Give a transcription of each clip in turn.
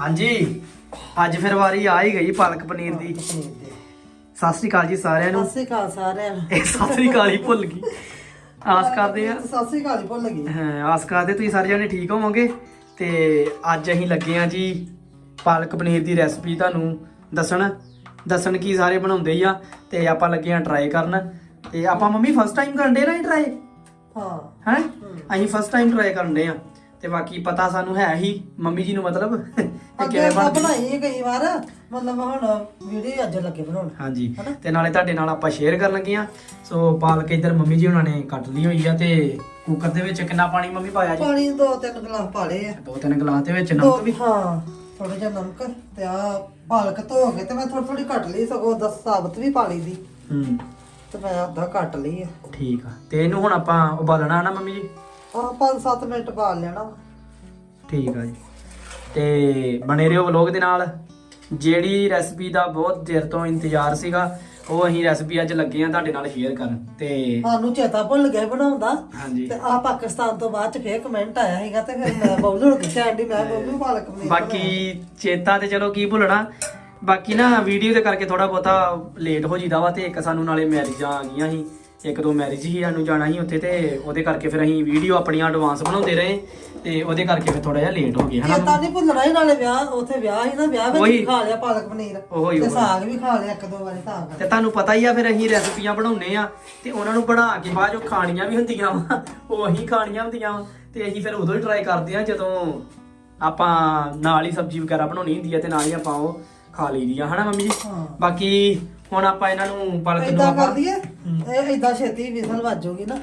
ਹਾਂਜੀ ਅੱਜ ਫਿਰ ਵਾਰੀ ਆ ਹੀ ਗਈ ਪਾਲਕ ਪਨੀਰ ਦੀ। ਸਤਿ ਸ੍ਰੀ ਅਕਾਲ ਜੀ ਸਾਰਿਆਂ ਨੂੰ। ਸਤਿ ਸ੍ਰੀ ਅਕਾਲ ਸਾਰਿਆਂ ਨੂੰ। ਇਹ ਸਤਿ ਸ੍ਰੀ ਅਕਾਲ ਹੀ ਭੁੱਲ ਗਈ। ਆਸ ਕਰਦੇ ਆ। ਸਤਿ ਸ੍ਰੀ ਅਕਾਲ ਹੀ ਭੁੱਲ ਗਈ। ਹਾਂ, ਆਸ ਕਰਦੇ ਤੁਸੀਂ ਸਾਰੇ ਜਣੇ ਠੀਕ ਹੋਵੋਗੇ। ਤੇ ਅੱਜ ਅਸੀਂ ਲੱਗੇ ਆ ਜੀ ਪਾਲਕ ਪਨੀਰ ਦੀ ਰੈਸਪੀ ਤੁਹਾਨੂੰ ਦੱਸਣ। ਦੱਸਣ ਕੀ ਸਾਰੇ ਬਣਾਉਂਦੇ ਹੀ ਆ ਤੇ ਆਪਾਂ ਲੱਗੇ ਆ ਟਰਾਈ ਕਰਨ। ਤੇ ਆਪਾਂ ਮੰਮੀ ਫਸਟ ਟਾਈਮ ਕਰਨ ਦੇ ਨਾ ਟਰਾਈ ਹਾਂ। ਹੈ? ਅਸੀਂ ਫਸਟ ਟਾਈਮ ਟਰਾਈ ਕਰਨ ਦੇ ਆ ਤੇ ਬਾਕੀ ਪਤਾ ਸਾਨੂੰ ਹੈ ਹੀ ਮੰਮੀ ਜੀ ਨੂੰ ਮਤਲਬ। ਅੱਗੇ ਕਿਵੇਂ ਆਪਾਂ ਬਣਦੀ ਬਣਾਈ ਕਈ ਵਾਰ ਮਤਲਬ ਹੁਣ ਵੀਡੀਓ ਅੱਜ ਲੱਗੇ ਬਣਾਉਣ। ਹਾਂਜੀ ਹਨਾ? ਤੇ ਨਾਲੇ ਤੁਹਾਡੇ ਨਾਲ ਆਪਾਂ ਸ਼ੇਅਰ ਕਰਨ ਲੱਗੇ ਆ ਸੋ ਪਾਲਕ ਇੱਧਰ ਮੰਮੀ ਜੀ ਉਹਨਾਂ ਨੇ ਕੱਟ ਲਈ ਹੋਈ ਆ ਤੇ ਕੁੱਕਰ ਦੇ ਵਿੱਚ ਕਿੰਨਾ ਪਾਣੀ ਮੰਮੀ ਪਾਇਆ ਜੀ? ਪਾਣੀ ਦੋ ਤਿੰਨ ਗਲਾਸ ਪਾ ਲਏ ਆ। ਦੋ ਤਿੰਨ ਗਲਾਸ ਦੇ ਵਿੱਚ ਦੋ ਨਮਕ ਵੀ। ਹਾਂ ਥੋੜਾ ਜਿਹਾ ਨਮਕ ਤੇ ਆ ਪਾਲਕ ਧੋ ਕੇ ਤੇ ਮੈਂ ਥੋੜੀ ਥੋੜੀ ਕੱਟ ਲਈ ਸਗੋਂ ਦਸ ਸਾਬਤ ਵੀ ਪਾ ਲਈ ਦੀ। ਹੂੰ। ਤੇ ਮੈਂ ਅੱਧਾ ਕੱਟ ਲਈ ਆ। ਠੀਕ ਆ। ਤੇ ਇਹਨੂੰ ਹੁਣ ਆਪਾਂ ਉਬਾਲਣਾ ਨਾ ਮੰਮੀ ਜੀ? ਆ 5-7 ਮਿੰਟ ਬਾਲ ਲੈਣਾ। ਠੀਕ ਆ ਜੀ। ਤੇ ਬਣੇ ਰਹੋ ਵਲੋਗ ਦੇ ਨਾਲ। ਜਿਹੜੀ ਰੈਸਪੀ ਦਾ ਬਹੁਤ ਦੇਰ ਤੋਂ ਇੰਤਜ਼ਾਰ ਸੀਗਾ ਉਹ ਅਸੀਂ ਰੈਸਪੀ ਅੱਜ ਲੱਗੇ ਆ ਤੁਹਾਡੇ ਨਾਲ ਸ਼ੇਅਰ ਕਰਨ। ਤੇ ਸਾਨੂੰ ਚੇਤਾ ਭੁੱਲ ਗਿਆ ਬਣਾਉਂਦਾ। ਹਾਂਜੀ। ਤੇ ਆ ਪਾਕਿਸਤਾਨ ਤੋਂ ਬਾਅਦ ਚ ਫੇਰ ਕਮੈਂਟ ਆਇਆ ਸੀਗਾ ਤੇ ਫਿਰ ਮੈਂ ਬਬਲੂ ਨੂੰ ਪੁੱਛਿਆ ਆਂਟੀ ਮੈਂ ਬਬਲੂ ਪਾਲਕ ਪਨੀਰ ਬਾਕੀ ਚੇਤਾ ਤੇ ਚਲੋ ਕੀ ਭੁੱਲਣਾ। ਬਾਕੀ ਨਾ ਵੀਡੀਓ ਦੇ ਕਰਕੇ ਥੋੜਾ ਬਹੁਤਾ ਲੇਟ ਹੋ ਜੀਦਾ ਵਾ ਤੇ ਇੱਕ ਸਾਨੂੰ ਨਾਲੇ ਮੈਰਿਜਾਂ ਆ ਗਈਆਂ ਸੀ। ਇੱਕ ਦੋ ਮੈਰਿਜ ਹੀ ਸਾਨੂੰ ਜਾਣਾ ਸੀ ਉੱਥੇ ਤੇ ਉਹਦੇ ਕਰਕੇ ਫਿਰ ਅਸੀਂ ਵੀਡੀਓ ਆਪਣੀਆਂ ਐਡਵਾਂਸ ਬਣਾਉਂਦੇ ਰਹੇ ਤੇ ਉਹਦੇ ਕਰਕੇ ਫਿਰ ਥੋੜਾ ਜਿਹਾ ਲੇਟ ਹੋ ਗਏ ਹਨਾ ਚੇਤਾ ਨਹੀਂ ਭੁੱਲਣਾ ਹੀ ਨਾਲੇ ਵਿਆਹ ਉੱਥੇ ਵਿਆਹ ਸੀ ਨਾ ਵਿਆਹ ਵਿੱਚ ਉਹੀ। ਖਾ ਲਿਆ ਪਾਲਕ ਪਨੀਰ ਉਹੀ, ਤੇ ਉਹੀ। ਸਾਗ ਵੀ ਖਾ ਲਿਆ ਇੱਕ ਦੋ ਵਾਰੀ ਕਰ ਤੇ ਤੁਹਾਨੂੰ ਪਤਾ ਹੀ ਆ ਫਿਰ ਅਸੀਂ ਰੈਸਪੀਆਂ ਬਣਾਉਨੇ ਆ ਤੇ ਉਹਨਾਂ ਨੂੰ ਬਣਾ ਕੇ ਬਾਅਦ ਚੋਂ ਖਾਣੀਆਂ ਵੀ ਹੁੰਦੀਆਂ ਵਾ ਉਹ ਅਸੀਂ ਖਾਣੀਆਂ ਹੁੰਦੀਆਂ ਵਾ ਤੇ ਅਸੀਂ ਫਿਰ ਉਦੋਂ ਹੀ ਟਰਾਈ ਕਰਦੇ ਆ ਜਦੋਂ ਆਪਾਂ ਨਾਲ ਹੀ ਸਬਜ਼ੀ ਵਗੈਰਾ ਬਣਾਉਣੀ ਹੁੰਦੀ ਆ ਤੇ ਨਾਲ ਹੀ ਆਪਾਂ ਉਹ ਖਾ ਲਈਦੀ ਆ ਹਨਾ ਮੰਮੀ ਜੀ ਹਾਂ ਬਾਕੀ ਹੁਣ ਆਪਾਂ ਇਹਨਾਂ ਨੂੰ ਪਲਕ ਨੂੰ ਇਦਾਂ ਆਪਾਂ ਕਰ ਦਈਏ। ਇਹ ਇਦਾਂ ਛੇਤੀ ਵਿਸਲ ਵੱਜੂਗੀ ਨਾ।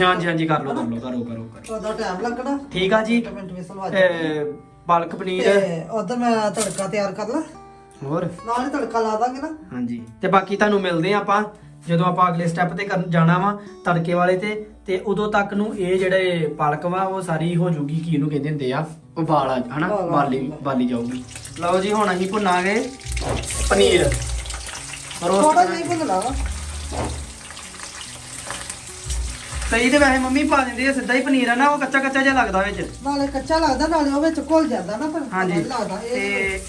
ਹਾਂਜੀ ਹਾਂਜੀ ਕਰ ਲਓ ਕਰ ਲਓ ਕਰੋ ਕਰੋ ਕਰੋ ਉਹਦਾ ਟਾਈਮ ਲੱਗਣਾ। ਠੀਕ ਆ ਜੀ। ਇੱਕ ਮਿੰਟ ਵਿਸਲ ਵੱਜ ਇਹ ਪਾਲਕ ਪਨੀਰ। ਤੇ ਉਧਰ ਮੈਂ ਤੜਕਾ ਤਿਆਰ ਕਰ ਲਾਂ। ਹੋਰ? ਨਾਲ ਹੀ ਤੜਕਾ ਲਾ ਦਾਂਗੇ ਨਾ। ਹਾਂਜੀ। ਤੇ ਬਾਕੀ ਤੁਹਾਨੂੰ ਮਿਲਦੇ ਆ ਆਪਾਂ। ਜਦੋਂ ਆਪਾਂ ਅਗਲੇ ਸਟੈਪ ਤੇ ਕਰਨ ਜਾਣਾ ਵਾ ਤੜਕੇ ਵਾਲੇ ਤੇ ਤੇ ਉਦੋਂ ਤੱਕ ਨੂੰ ਇਹ ਜਿਹੜੇ ਪਾਲਕ ਵਾ ਉਹ ਸਾਰੀ ਹੋ ਜੂਗੀ ਕੀ ਇਹਨੂੰ ਕਹਿੰਦੇ ਹੁੰਦੇ ਆ ਉਬਾਲ ਹਨਾ? ਉਬਾਲ ਆ ਬਾਲੀ ਜਾਊਗਾ। ਬਾਲੀ ਜਾਊਗੀ। ਲਓ ਜੀ ਹੁਣ ਅਸੀਂ ਭੁੰਨਾਂਗੇ ਪਨੀਰ। ਥੋੜਾ ਜਿਹਾ ਹੀ ਭੁੰਨਣਾ ਵਾ ਕਈ ਤੇ ਵੈਸੇ ਮੰਮੀ ਪਾ ਦਿੰਦੇ ਆ ਸਿੱਧਾ ਹੀ ਪਨੀਰ ਆ ਨਾ ਉਹ ਕੱਚਾ ਕੱਚਾ ਜਿਹਾ ਲੱਗਦਾ ਵਿੱਚ। ਨਾਲੇ ਕੱਚਾ ਲੱਗਦਾ ਨਾਲੇ ਉਹ ਵਿੱਚ ਘੁਲ ਜਾਂਦਾ ਨਾ ਪਰ ਹਾਂਜੀ। ਲੱਗਦਾ ਇਹ ਤੇ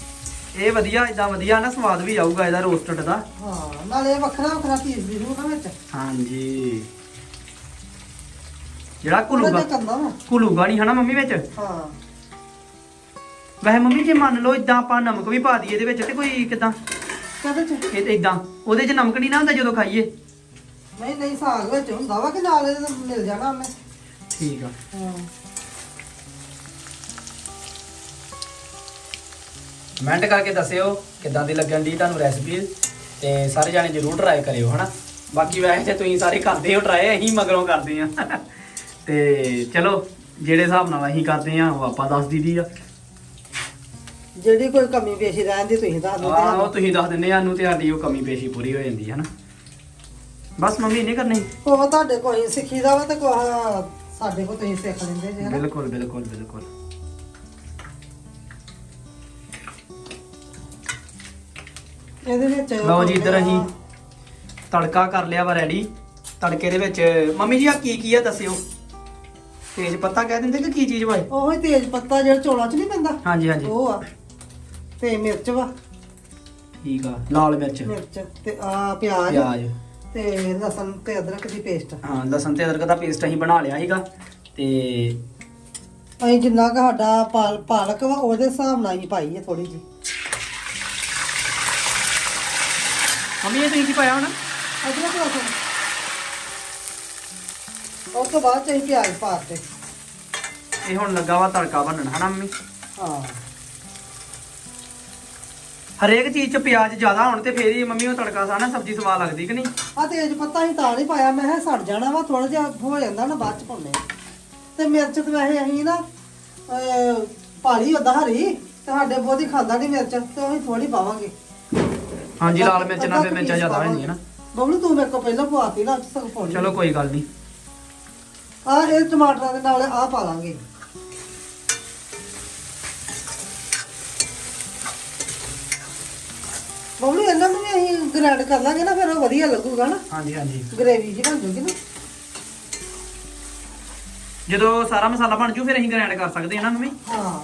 ਇਹ ਵਧੀਆ ਇਦਾਂ ਵਧੀਆ ਨਾ ਸਵਾਦ ਵੀ ਆਊਗਾ ਇਹਦਾ ਰੋਸਟਡ ਦਾ। ਹਾਂ ਨਾਲੇ ਇਹ ਵੱਖਰਾ ਵੱਖਰਾ ਪੀਸ ਵੀ ਹੋਊ ਨਾ ਵਿੱਚ। ਹਾਂਜੀ। ਜਿਹੜਾ ਉਹਦਾ ਘੁਲੂਗਾ ਕਰਨਾ ਵਾ ਘੁਲੂਗਾ ਨਹੀਂ ਹਨਾ ਮੰਮੀ ਵਿੱਚ? ਹਾਂ। ਵੈਸੇ ਮੰਮੀ ਜੇ ਮੰਨ ਲਓ ਇਦਾਂ ਆਪਾਂ ਨਮਕ ਵੀ ਪਾ ਦਈਏ ਇਹਦੇ ਵਿੱਚ ਤੇ ਕੋਈ ਕਿਦਾਂ? ਕਦੇ ਚ? ਇਹ ਇਦਾਂ ਉਹਦੇ 'ਚ ਨਮਕ ਨਹੀਂ ਨਾ ਹੁੰਦਾ ਜਦੋਂ ਖਾਈਏ। ਨਹੀਂ ਨਹੀਂ ਸਾਗ ਵਿੱਚ ਹੁੰਦਾ ਵਾ ਕਿ ਨਾਲ ਇਹਦੇ ਮਿਲ ਜਾਣਾ ਉਹਨੇ। ਠੀਕ ਆ। ਹਾਂ। ਕਮੈਂਟ ਕਰਕੇ ਦੱਸਿਓ ਕਿੱਦਾਂ ਦੀ ਲੱਗਣ ਦੀ ਤੁਹਾਨੂੰ ਰੈਸਪੀ ਤੇ ਸਾਰੇ ਜਾਣੇ ਜਰੂਰ ਟਰਾਈ ਕਰਿਓ ਹਨਾ? ਬਾਕੀ ਵੈਸੇ ਤੇ ਤੁਸੀਂ ਸਾਰੇ ਕਰਦੇ ਹੋ ਟਰਾਈ ਅਸੀਂ ਮਗਰੋਂ ਕਰਦੇ ਆ ਤੇ ਚਲੋ ਜਿਹੜੇ ਹਿਸਾਬ ਨਾਲ ਅਸੀਂ ਕਰਦੇ ਆ ਉਹ ਆਪਾਂ ਦੱਸ ਦੀਦੀ ਆ। ਜਿਹੜੀ ਕੋਈ ਕਮੀ ਪੇਸ਼ੀ ਰਹਿੰਦੀ ਤੁਸੀਂ ਦੱਸ ਦਿਓ ਆਹ ਉਹ ਤੁਸੀਂ ਦੱਸ ਦਿੰਦੇ ਆ ਨੂੰ ਤੇ ਸਾਡੀ ਉਹ ਕਮੀ ਪੇਸ਼ੀ ਪੂਰੀ ਹੋ ਜਾਂਦੀ ਹੈ ਨਾ ਬਸ ਮੰਮੀ ਨਹੀਂ ਕਰਨੀ ਉਹ ਤੁਹਾਡੇ ਕੋਈ ਹੀ ਸਿੱਖੀਦਾ ਵਾ ਤੇ ਕੋਈ ਸਾਡੇ ਕੋਲ ਤੁਸੀਂ ਸਿੱਖ ਲੈਂਦੇ ਜੇ ਹਨਾ? ਬਿਲਕੁਲ ਬਿਲਕੁਲ ਬਿਲਕੁਲ। ਇਹਦੇ ਵਿੱਚ ਲਓ ਜੀ ਇੱਧਰ ਅਸੀਂ ਤੜਕਾ ਕਰ ਲਿਆ ਵਾ ਰੈਡੀ ਤੜਕੇ ਦੇ ਵਿੱਚ ਮੰਮੀ ਜੀ ਆ ਕੀ ਕੀ ਆ ਦੱਸਿਓ? ਤੇਜ ਪੱਤਾ ਕਹਿ ਦਿੰਦੇ ਕਿ ਕੀ ਚੀਜ਼ ਵਾ ਇਹ? ਉਹ ਹੀ ਤੇਜ ਪੱਤਾ ਜਿਹੜਾ ਚੋਲਾਂ 'ਚ ਨਹੀਂ ਪੈਂਦਾ? ਹਾਂਜੀ ਹਾਂਜੀ। ਉਹ ਆ। ਤੇ ਮਿਰਚ ਵਾ? ਠੀਕ ਆ ਲਾਲ ਮਿਰਚ। ਮਿਰਚ ਤੇ ਆ ਪਿਆਜ਼ ਪਿਆਜ਼। ਤੇ ਲਸਣ ਤੇ ਅਦਰਕ ਦੀ ਪੇਸਟ ਹਾਂ ਲਸਣ ਤੇ ਅਦਰਕ ਦਾ ਪੇਸਟ ਅਸੀਂ ਬਣਾ ਲਿਆ ਸੀਗਾ ਤੇ ਅਸੀਂ ਜਿੰਨਾ ਕੁ ਸਾਡਾ ਪਾਲ- ਪਾਲਕ ਵਾ ਉਹਦੇ ਹਿਸਾਬ ਨਾਲ ਹੀ ਪਾਈ ਹੈ ਥੋੜੀ ਜੀ ਮੰਮੀ ਇਹ ਤੁਸੀਂ ਕੀ ਪਾਇਆ ਹੁਣ? ਅਦਰਕ ਲਸਣ। ਉਸ ਤੋਂ ਬਾਅਦ ਚ ਅਸੀਂ ਪਿਆਜ਼ ਪਾਤੇ ਇਹ ਹੁਣ ਲੱਗਾ ਵਾ ਤੜਕਾ ਬਣਨ ਹਨਾ ਮੰਮੀ? ਹਾਂ। ਹਰੇਕ ਚੀਜ਼ 'ਚ ਪਿਆਜ਼ ਜ਼ਿਆਦਾ ਹੋਣ ਤੇ ਫੇਰ ਹੀ ਮੰਮੀ ਉਹ ਤੜਕਾ ਸਾਨਾ ਸਬਜ਼ੀ ਸਵਾਦ ਲੱਗਦੀ ਕਿ ਨਹੀਂ? ਆ ਤੇਜ ਪੱਤਾ ਹੀ ਤਾਂ ਨਹੀਂ ਪਾਇਆ ਮੈਂ ਕਿਹਾ ਸੜ ਜਾਣਾ ਵਾ ਥੋੜਾ ਜਿਹਾ ਹੋ ਜਾਂਦਾ ਨਾ ਬਾਅਦ ਚ ਪਾਉਣੇ ਤੇ ਮਿਰਚ ਤੇ ਵੈਸੇ ਅਸੀਂ ਨਾ ਅਹ, ਪਾਲੀ ਉਹਦਾ ਹਰੀ ਤੇ ਸਾਡੇ ਬਹੁਤੀ ਖਾਂਦਾ ਨਹੀਂ ਮਿਰਚ ਤੇ ਅਸੀਂ ਥੋੜੀ ਪਾਵਾਂਗੇ। ਹਾਂਜੀ ਲਾਲ ਮਿਰਚ ਨਾਲ ਫਿਰ ਮਿਰਚਾਂ ਜ਼ਿਆਦਾ ਹੋ। ਜਾਂਦੀਆਂ ਨਾ। ਬਬਲੂ ਤੂੰ ਮੇਰੇ ਕੋਲ ਪਹਿਲਾਂ ਪਵਾਤੀ ਨਾ ਪਾਉਣੀ। ਚਲੋ ਕੋਈ ਗੱਲ ਨਹੀਂ। ਆ ਇਹ ਟਮਾਟਰਾਂ ਦੇ ਨਾਲ ਆ ਪਾ ਲਾਂਗੇ। ਬਬਲੂ ਇਹਨਾਂ ਨੂੰ ਵੀ ਅਸੀਂ ਗ੍ਰਾਈਂਡ ਕਰ ਲਾਂਗੇ ਨਾ ਫਿਰ ਉਹ ਵਧੀਆ ਲੱਗੂਗਾ ਨਾ। ਹਾਂਜੀ ਹਾਂਜੀ। ਗ੍ਰੇਵੀ ਜੀ ਬਣ ਜੂਗੀ ਨਾ। ਜਦੋਂ ਸਾਰਾ ਮਸਾਲਾ ਬਣ ਜੂ ਫਿਰ ਅਸੀਂ ਗ੍ਰਾਈਂਡ ਕਰ ਸਕਦੇ ਹਾਂ ਨਾ ਮੰਮੀ? ਹਾਂ।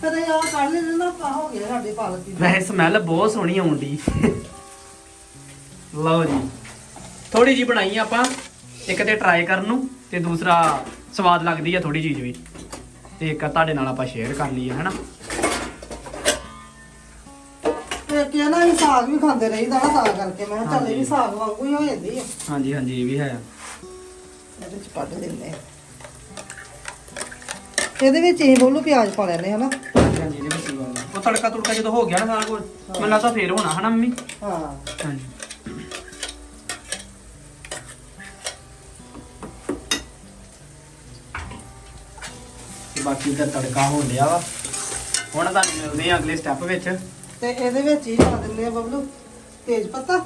ਫਿਰ ਇਹ ਆ ਕੱਢ ਲੈਣੇ ਨਾ ਪਾ ਹੋ ਗਿਆ ਸਾਡੀ ਪਾਲਕ ਦੀ ਵੈਸੇ ਸਮੈਲ ਬਹੁਤ ਸੋਹਣੀ ਆਉਂਦੀ। ਲਓ ਜੀ। ਥੋੜੀ ਜੀ ਬਣਾਈ ਆਪਾਂ ਇੱਕ ਤੇ ਟਰਾਈ ਕਰਨ ਨੂੰ ਤੇ ਦੂਸਰਾ ਸਵਾਦ ਲੱਗਦੀ ਆ ਥੋੜੀ ਚੀਜ਼ ਵੀ। ਤੇ ਇੱਕ ਤੁਹਾਡੇ ਨਾਲ ਆਪਾਂ ਸ਼ੇਅਰ ਕਰ ਲਈਏ ਹਨਾ? ਕਿ ਨਾ ਅਸੀਂ ਸਾਗ ਵੀ ਖਾਂਦੇ ਰਹੀਦਾ ਨਾ ਤਾਂ ਕਰਕੇ। ਮੈਂ ਕਿਹਾ ਚੱਲ ਇਹ ਵੀ ਸਾਗ ਵਾਂਗੂ ਹੀ ਹੋ ਜਾਂਦੀ ਆ। ਹਾਂਜੀ ਹਾਂਜੀ ਇਹ ਵੀ ਹੈ। ਇਹਦੇ ਚ ਕੱਢ ਦਿੰਦੇ ਆ। ਇਹਦੇ ਵਿੱਚ ਇਹ ਬੋਲੂ ਪਿਆਜ਼ ਪਾ ਲੈਣੇ ਹਨਾ? ਹਾਂਜੀ ਹਾਂਜੀ ਇਹਦੇ ਵਿੱਚ ਹੀ ਗੱਲ ਆ। ਉਹ ਤੜਕਾ ਤੁੜਕਾ ਜਦੋਂ ਹੋ ਗਿਆ ਨਾ ਸਾਰਾ ਕੁਝ ਮੈਨੂੰ ਲੱਗਦਾ ਫੇਰ ਹੋਣਾ ਹਨਾ ਮੰਮੀ? ਹਾਂ। ਹਾਂਜੀ। ਤੇ ਬਾਕੀ ਤਾਂ ਤੜਕਾ ਹੋ ਲਿਆ ਵਾ। ਹੁਣ ਤੁਹਾਨੂੰ ਮਿਲਦੇ ਆ ਅਗਲੇ ਸਟੈਪ ਵਿੱਚ। ਤੇ ਇਹਦੇ ਵਿੱਚ ਹੀ ਪਾ ਦਿੰਦੇ ਆ ਬਬਲੂ। ਤੇਜ ਪੱਤਾ।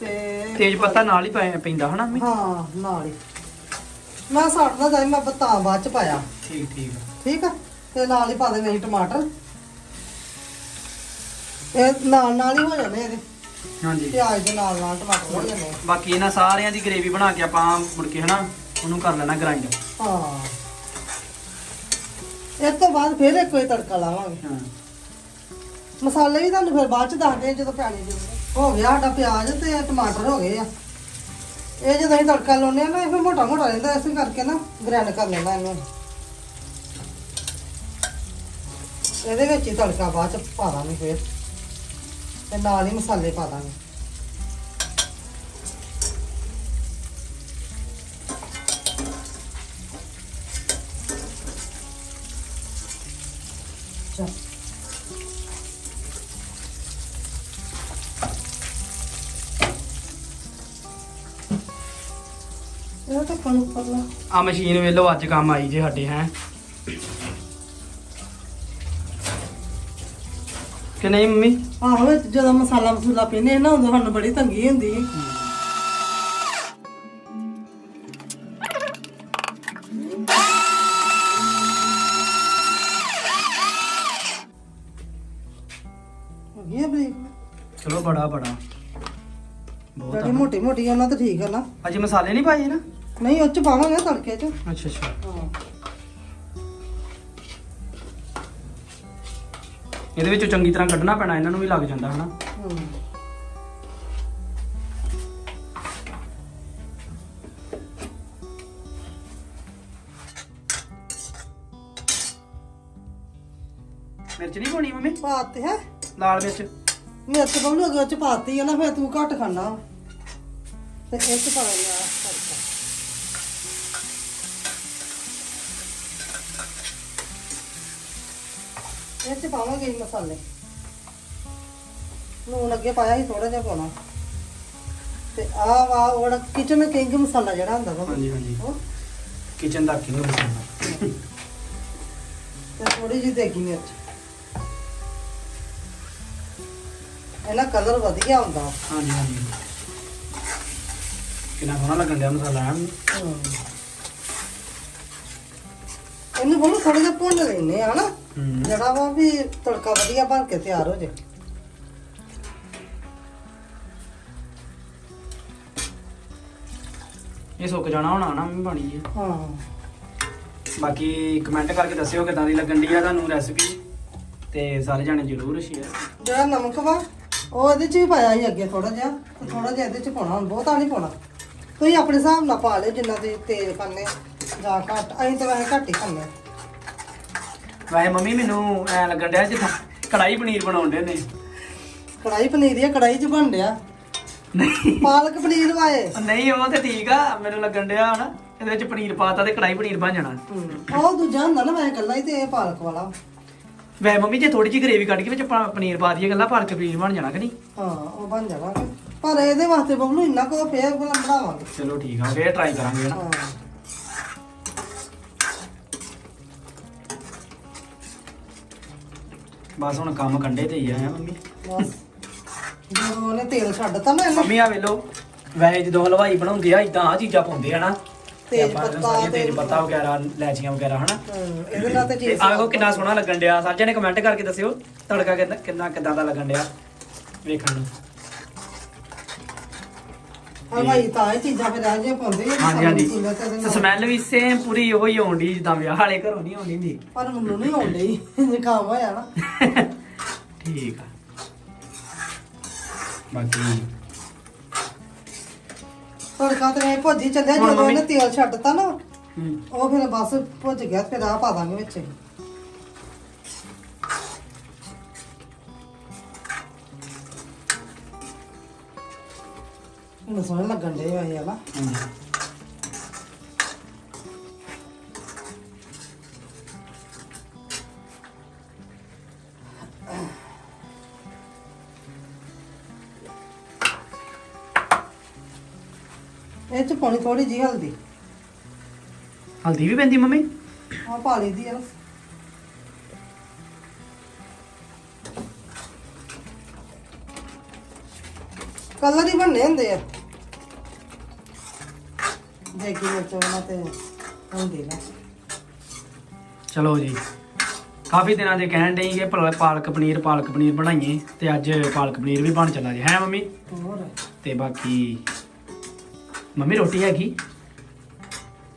ਤੇ ਤੇਜ ਪੱਤਾ ਨਾਲ ਹੀ ਪੈ- ਪੈਂਦਾ ਹਨਾ ਮੰਮੀ? ਹਾਂ ਨਾਲ ਹੀ। ਮੈਂ ਸੜਦਾ ਜਾਈ ਮੈਂ ਬਤਾ ਬਾਅਦ ਚ ਪਾਇਆ। ਠੀਕ ਠੀਕ ਠੀਕ ਆ? ਤੇ ਨਾਲ ਹੀ ਪਾ ਦੇਣੇ ਅਸੀਂ ਟਮਾਟਰ। ਇਹ ਨਾਲ ਨਾਲ ਹੀ ਹੋ ਜਾਣੇ ਇਹਦੇ। ਹਾਂਜੀ। ਪਿਆਜ਼ ਦੇ ਨਾਲ ਨਾਲ ਟਮਾਟਰ ਹੋ ਜਾਣੇ। ਬਾਕੀ ਇਹਨਾਂ ਸਾਰਿਆਂ ਦੀ ਗ੍ਰੇਵੀ ਬਣਾ ਕੇ ਆਪਾਂ ਮੁੜ ਕੇ ਹਨਾ ਉਹਨੂੰ ਕਰ ਲੈਣਾ ਗ੍ਰਾਈਂਡ ਹਾਂ। ਇਸ ਤੋਂ ਬਾਅਦ ਫਿਰ ਇੱਕ ਵਾਰੀ ਤੜਕਾ ਲਾਵਾਂਗੇ। ਹਾਂ। ਮਸਾਲੇ ਵੀ ਤੁਹਾਨੂੰ ਫਿਰ ਬਾਅਦ ਚ ਦੱਸਦੇ ਆ ਜਦੋਂ ਪੈਣੇ ਜੀ। ਹੋ ਗਿਆ ਸਾਡਾ ਪਿਆਜ਼ ਤੇ ਟਮਾਟਰ ਹੋ ਗਏ ਆ। ਇਹ ਜਦੋਂ ਅਸੀਂ ਤੜਕਾ ਲਾਉਂਦੇ ਆ ਨਾ, ਇਹ ਫਿਰ ਮੋਟਾ ਮੋਟਾ ਰਹਿੰਦਾ, ਇਸ ਕਰਕੇ ਨਾ ਗ੍ਰਾਈਂਡ ਕਰ ਲੈਣਾ ਇਹਨੂੰ। ਇਹਦੇ ਵਿੱਚ ਹੀ ਤੜਕਾ ਬਾਅਦ ਚ ਪਾ ਦਾਂਗੇ ਫਿਰ। ਤੇ ਨਾਲ ਹੀ ਮਸਾਲੇ ਪਾ ਦਾਂਗੇ। ਚੱਲ। ਇਹ ਤਾਂ ਆ ਮਸ਼ੀਨ ਵੇਲੋ ਅੱਜ ਕੰਮ ਆਈ ਜੇ ਸਾਡੇ ਹੈ। ਕਿ ਨਹੀਂ ਮੰਮੀ? ਆਹੋ ਵਿੱਚ ਜਦੋਂ ਮਸਾਲਾ ਮਸੂਲਾ ਪੀਨੇ ਨਾ ਉਦੋਂ ਸਾਨੂੰ ਬੜੀ ਤੰਗੀ ਹੁੰਦੀ ਹੋ ਮੋਟੀ ਉਹਨਾਂ ਤਾਂ ਠੀਕ ਆ ਨਾ। ਅਜੇ ਮਸਾਲੇ ਨਹੀਂ ਪਾਏ ਨਾ? ਨਹੀਂ ਉਹ ਚ ਪਾਵਾਂਗੇ ਤੜਕੇ ਚ। ਅੱਛਾ ਅੱਛਾ। ਹਾਂ। ਇਹਦੇ ਵਿੱਚੋਂ ਚੰਗੀ ਤਰ੍ਹਾਂ ਕੱਢਣਾ ਪੈਣਾ ਇਹਨਾਂ ਨੂੰ ਵੀ ਲੱਗ ਜਾਂਦਾ ਹਨਾ? ਹੂੰ। ਮਿਰਚ ਨਹੀਂ ਪਾਉਣੀ ਮੰਮੀ? ਪਾਤੇ ਹੈ। ਲਾਲ ਮਿਰਚ। ਮਿਰਚ ਬਬਲੂ ਅਗੇ ਚ ਪਾਤੀ ਆ ਨਾ ਫਿਰ ਤੂੰ ਘੱਟ ਖਾਣਾ। ਤੇ ਇਹ ਚ ਪਾ ਲਿਆ ਤੜਕਾ ਇਹ ਚ ਪਾਵਾਂਗੇ ਮਸਾਲੇ। ਲੂਣ ਅੱਗੇ ਪਾਇਆ ਸੀ ਥੋੜਾ ਜਿਹਾ ਪਾਉਣਾ। ਤੇ ਆਹ ਵਾ ਉਹ ਕਿਚਨ ਕਿੰਗ ਮਸਾਲਾ ਜਿਹੜਾ ਹੁੰਦਾ ਵਾ। ਹਾਂਜੀ ਹਾਂਜੀ। ਉਹ ਕਿਚਨ ਦਾ ਕਿੰਗ ਮਸਾਲਾ? ਤੇ ਥੋੜੀ ਜਿਹੀ ਦੇਗੀ ਮਿਰਚ। ਇਹਨਾਂ ਕਲਰ ਵਧੀਆ ਹੁੰਦਾ। ਹਾਂਜੀ ਹਾਂਜੀ। ਕਿੰਨਾ ਸੋਹਣਾ ਲੱਗਣ ਡਿਆ ਮਸਾਲਾ ਐਨ। ਇਹਨੂੰ ਬਹੁਤ ਥੋੜਾ ਜਿਹਾ ਭੁੰਨ ਲੈਨੇ ਆ ਹੂੰ। ਜਿਹੜਾ ਵਾ ਵੀ ਤੜਕਾ ਵਧੀਆ ਬਣ ਕੇ ਤਿਆਰ ਹੋ ਜੇ। ਇਹ ਸੁੱਕ ਜਾਣਾ ਹੋਣਾ ਨਾ ਮੰਮੀ ਬਣੀ ਜੀ ਹਾਂ। ਬਾਕੀ ਕਮੈਂਟ ਕਰਕੇ ਦੱਸਿਓ ਕਿਦਾਂ ਦੀ ਲੱਗਣ ਦੀ ਆ ਤੁਹਾਨੂੰ ਰੈਸਪੀ ਤੇ ਸਾਰੇ ਜਾਣੇ ਜ਼ਰੂਰ ਸ਼ੇਅਰ ਜਿਹੜਾ ਨਮਕ ਵਾ ਉਹ ਇਹਦੇ ਚ ਵੀ ਪਾਇਆ ਸੀ ਅੱਗੇ ਥੋੜਾ ਜਿਹਾ ਤੇ ਥੋੜਾ ਜਿਹਾ ਇਹਦੇ ਚ ਪਾਉਣਾ ਹੁਣ ਬਹੁਤਾ ਨਹੀਂ ਪਾਉਣਾ। ਤੁਸੀਂ ਆਪਣੇ ਹਿਸਾਬ ਨਾਲ ਪਾ ਲਿਓ ਜਿੰਨਾ ਤੁਸੀਂ ਤੇਜ਼ ਖਾਣੇ ਜਾਂ ਘੱਟ। ਅਸੀਂ ਤਾਂ ਵੈਸੇ ਘੱਟ ਹੀ ਖਾਂਦੇ ਹਾਂ। ਵੈਸੇ ਮੰਮੀ ਮੈਨੂੰ ਐ ਲੱਗਣ ਡਿਆ ਜਿੱਦਾਂ ਕੜਾਈ ਪਨੀਰ ਬਣਾਉਂਦੇ ਨੇ। ਕੜਾਈ ਪਨੀਰ ਦੀ ਆ, ਕੜਾਈ ਚ ਬਣ ਡਿਆ। ਨਹੀਂ। ਪਾਲਕ ਪਨੀਰ ਵਾਏ ਨਹੀਂ ਉਹ ਤੇ ਠੀਕ ਆ ਮੈਨੂੰ ਲੱਗਣ ਡਿਆ ਹਨਾ। ਇਹਦੇ ਵਿੱਚ ਪਨੀਰ ਪਾਤਾ ਤੇ ਕੜਾਈ ਪਨੀਰ ਬਣ ਜਾਣਾ। ਉਹ ਦੂਜਾ ਹੁੰਦਾ ਨਾ ਮੈਂ ਇਕੱਲਾ ਹੀ ਤੇ ਇਹ ਪਾਲਕ ਵਾਲਾ। ਵੈ ਮੰਮੀ ਜੇ ਥੋੜੀ ਜਿਹੀ ਗ੍ਰੇਵੀ ਕੱਢ ਕੇ ਵਿੱਚ ਪਾ- ਪਨੀਰ ਪਾ ਦਈਏ ਗੱਲਾਂ ਪਾਲਕ ਪਨੀਰ ਬਣ ਜਾਣਾ ਕਿ ਨਹੀਂ? ਹਾਂ ਉਹ ਬਣ ਜਾਣਾ ਪਰ ਇਹਦੇ ਵਾਸਤੇ ਬਬਲੂ ਇੰਨਾ ਕੋ ਫੇਰ ਬਣਾ ਬਣਾਵਾਂਗੇ। ਚਲੋ ਠੀਕ ਆ ਫੇਰ ਟਰਾਈ ਕਰਾਂਗੇ ਨਾ ਹਾਂ। ਬਸ ਹੁਣ ਕੰਮ ਕੰਡੇ ਤੇ ਹੀ ਆ ਹੈਂ ਮੰਮੀ? ਬਸ। ਜਦੋਂ ਉਹਨੇ ਤੇਲ ਛੱਡਤਾ ਨਾ ਇਹਨੂੰ। ਮੰਮੀ ਆ ਵੇਲੋ ਵੈਸੇ ਜਦੋਂ ਹਲਵਾਈ ਬਣਾਉਂਦੇ ਆ ਇਦਾਂ ਆ ਚੀਜ਼ਾਂ ਪਾਉਂਦੇ ਆ ਨਾ ਤੇਜ਼ ਆਪਾਂ ਪੱਤਾ ਸਾਰੀਆਂ ਤੇ- ਤੇਜ਼ ਪੱਤਾ ਵਗੈਰਾ ਲੈਚੀਆਂ ਵਗੈਰਾ ਹਨਾ? ਹਮ, ਇਹਦੇ ਨਾਲ ਤੇ ਤੇ ਚੀਜ਼ ਆਹ ਵੇਖੋ ਕਿੰਨਾ ਸੋਹਣਾ ਲੱਗਣ ਡਿਆ? ਸਾਰੇ ਨੇ ਕਮੈਂਟ ਕਰਕੇ ਦੱਸਿਓ ਤੜਕਾ ਕਿੰਨਾ ਕਿੰਨਾ ਕਿਦਾਂ ਦਾ ਲੱਗਣ ਡਿਆ? ਵੇਖਣ ਨੂੰ। ਹਲਵਾਈ ਤਾਂ ਇਹ ਚੀਜ਼ਾਂ ਫਿਰ ਆ ਜੇ ਪਾਉਂਦੇ ਆ ਹਾਂਜੀ ਹਾਂਜੀ। ਮਸਾਲੇ ਤੇ ਇਹਦੇ ਨਾਲ। ਸਮੈਲ ਵੀ ਸੇਮ ਪੂਰੀ ਉਹੀ ਆਉਂਦੀ ਜਿੱਦਾਂ ਵਿਆਹ ਵਾਲੇ ਘਰੋਂ ਨਹੀਂ ਆਉਂਦੀ ਹੁੰਦੀ ਪਰ ਮੈਨੂੰ ਨਹੀਂ ਆਉਂਦੀ ਜ਼ੁਕਾਮ ਹੋਇਆ ਨਾ। ਠੀਕ ਆ। ਬਾਕੀ ਤੜਕਾ ਤੇ ਮੈਂ ਭੁੱਜੀ ਚੱਲਿਆ ਹੁਣ ਜਦੋਂ ਮੰਮੀ- ਇਹਨੇ ਤੇਲ ਛੱਡਤਾ ਨਾ ਹੂੰ। ਉਹ ਫਿਰ ਬਸ ਭੁੱਜ ਗਿਆ ਫਿਰ ਆ ਪਾ ਦਾਂਗੇ ਵਿੱਚ। ਇਹਨੂੰ ਸੋਹਣੇ ਲੱਗਣ ਦੇ ਹੋਏ ਆ ਨਾ ਇਹ ਚ ਪਾਉਣੀ ਥੋੜੀ ਜਿਹੀ ਹਲਦੀ। ਹਲਦੀ ਵੀ ਪੈਂਦੀ ਮੰਮੀ? ਆ ਪਾ ਲਈ ਦੀ ਆ। ਕਲਰ ਹੀ ਬਣਨੇ ਹੁੰਦੇ ਆ। ਦੇਖੀ ਵਿੱਚ ਉਹਨਾਂ ਤੇ ਹੁੰਦੀ ਨਾ। ਚਲੋ ਜੀ। ਕਾਫੀ ਦਿਨਾਂ ਦੇ ਕਹਿਣ ਡਈ ਕਿ ਭਲਾ ਪਾਲਕ ਪਨੀਰ ਪਾਲਕ ਪਨੀਰ ਬਣਾਈਏ ਤੇ ਅੱਜ ਪਾਲਕ ਪਨੀਰ ਵੀ ਬਣ ਚੱਲਾ ਜੀ। ਹੈ ਮੰਮੀ? ਹੋਰ? ਤੇ ਬਾਕੀ ਮੰਮੀ ਰੋਟੀ ਹੈਗੀ?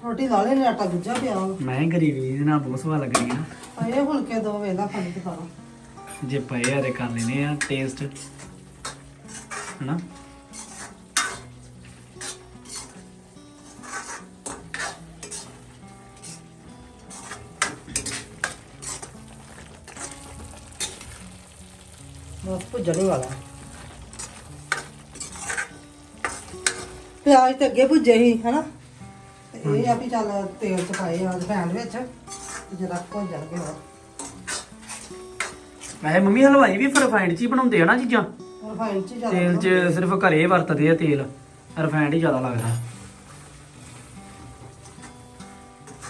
ਰੋਟੀ ਲਾ ਲੈਣੇ ਆਟਾ ਗੁੱਜਾ ਪਿਆ ਵਾ। ਮੈਂ ਗਰੀਬੀ ਇਹਦੇ ਨਾਲ ਬਹੁਤ ਸਵਾਦ ਲੱਗ ਰਹੀ ਹੈ ਆ ਇਹ ਫੁਲਕੇ ਦੋ ਵੇਲਾ ਖਾਣੀ ਤੇ ਖਾਣਾ ਜੇ ਪਏ ਆ ਤੇ ਕਰ ਲੈਨੇ ਆ ਟੇਸਟ ਹਨਾ? ਬਸ ਭੁੱਜਣ ਹੀ ਵਾਲਾ। ਪਿਆਜ਼ ਤੇ ਅੱਗੇ ਭੁੱਜੇ ਸੀ ਹਨਾ? ਤੇ ਇਹ ਆ ਵੀ ਚੱਲ ਤੇਲ ਚ ਪਾਏ ਆ ਰਿਫਾਈਂਡ ਵਿੱਚ ਤੇ ਜਰਾ ਭੁੱਜ ਜਾਣਗੇ ਹੋਰ। ਵੈਸੇ ਮੰਮੀ ਹਲਵਾਈ ਵੀ ਰਿਫਾਈਂਡ ਚ ਹੀ ਬਣਾਉਂਦੇ ਆ ਨਾ ਚੀਜ਼ਾਂ? ਚ ਜ਼ਿਆਦਾ ਤੇਲ 'ਚ ਸਿਰਫ ਘਰੇ ਵਰਤਦੇ ਆ ਤੇਲ ਰਿਫਾਈਂਡ ਹੀ ਜ਼ਿਆਦਾ ਲੱਗਦਾ।